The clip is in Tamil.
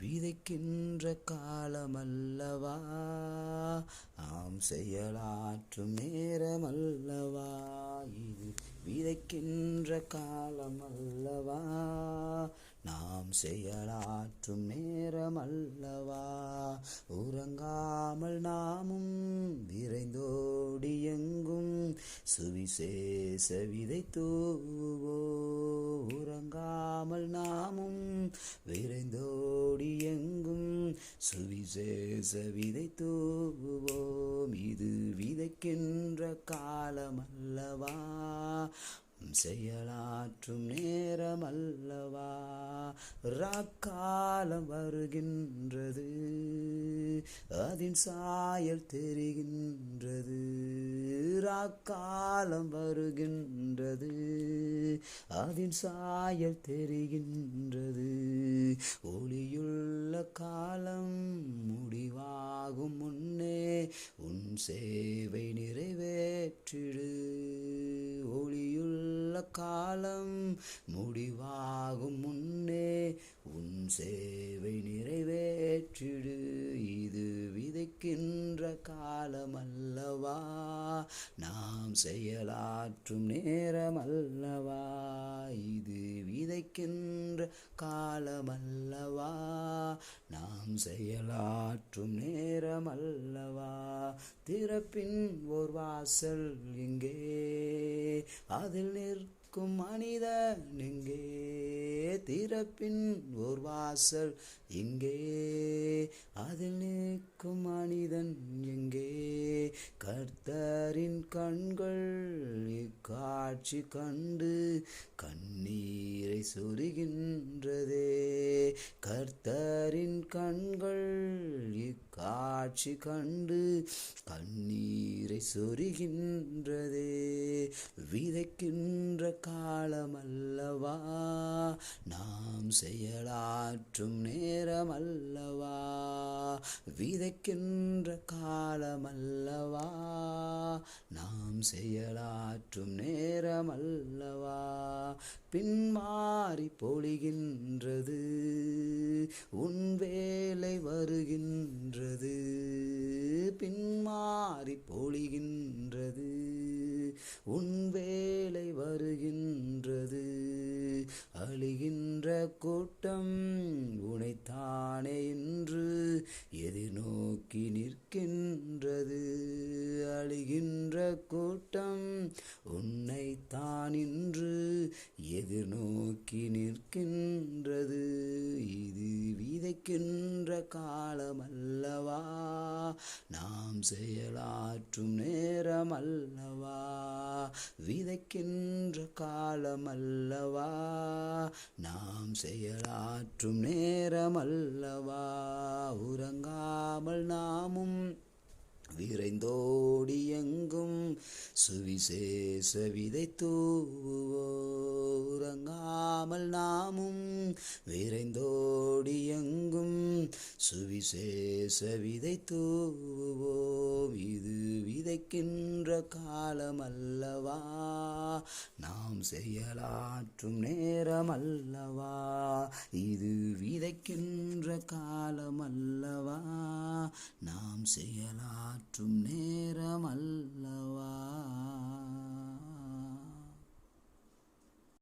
விதைக்கின்ற காலமல்லவா? ஆம் செயலாற்றும் நேரமல்லவா? இது விதைக்கின்ற காலமல்லவா? நாம் செயலாற்றும் நேரமல்லவா? உறங்காமல் நாமும் விரைந்தோடி எங்கும் சுவிசேஷ விதை தூவோ உறங்காமல் நாமும் விரைந்தோ சுவிசேஷ விதை தூவுவோம். இது விதைக்கின்ற காலமல்லவா? செயலாற்றும் நேரமல்லவா? ராக்காலம் வருகின்றது அதன் சாயல் தெரிகின்றது. ராக்காலம் வருகின்றது அதன் சாயல் தெரிகின்றது. ஒளியுள்ள காலம் முடிவாகும் முன்னே உன் சேவை நிறைவேற்றிடு. ஒளியுள்ள காலம் முடிவாகும் முன்னே உன் சேவை நிறைவேற்றிடு. இது விதைக்கின்ற காலமல்ல. நாம் செயலாற்றும் நேரமல்லவா? இது விதைக்கின்ற காலமல்லவா? நாம் செயலாற்றும் நேரமல்லவா? திறப்பின் ஓர் வாசல் இங்கே. அதில் நிற்கும் மனிதன் எங்கே திறப்பின் ஓர் வாசல் இங்கே அதில் நிற்கும் மனிதன் எங்கே கர்த்தரின் கண்கள் இக்காட்சி கண்டு கண்ணீரை சொருகின்றதே. கர்த்தரின் கண்கள் இக்காட்சி கண்டு கண்ணீர் சொருகின்றதே. விதைக்கின்ற காலமல்லவா? நாம் செயலாற்றும் நேரமல்லவா? விதைக்கின்ற காலமல்லவா? நாம் செயலாற்றும் நேரமல்லவா? பின்மாறி பொழிகின்றது. உன் வேலை வருகின்றது. பின்மாறி பொழிகின்றது. உன் வேலை வருகின்றது. அழிகின்ற கூட்டம் உனைத்தானே என்று எதிர்நோக்கி நிற்கின்றது. கூட்டம். உன்னைத்தான் இன்று எதிர்நோக்கி நிற்கின்றது. இது விதைக்கின்ற காலமல்லவா? நாம் செயலாற்றும் நேரமல்லவா? விதைக்கின்ற காலமல்லவா? நாம் செயலாற்றும் நேரமல்லவா? உறங்காமல் நாமும் விரைந்தோடி எங்கும் சுவிசேஷ விதை தூவோரங்காமல் நாமும் விரைந்தோடி எங்கும் சுவிசேஷ விதை தூவோம் இது விதைக்கின்ற காலம் அல்லவா நாம் செயலாற்றும் நேரம் அல்லவா இது விதைக்கின்ற காலம் அல்லவா நாம் செயலாற்றும் நேரமல்லவா?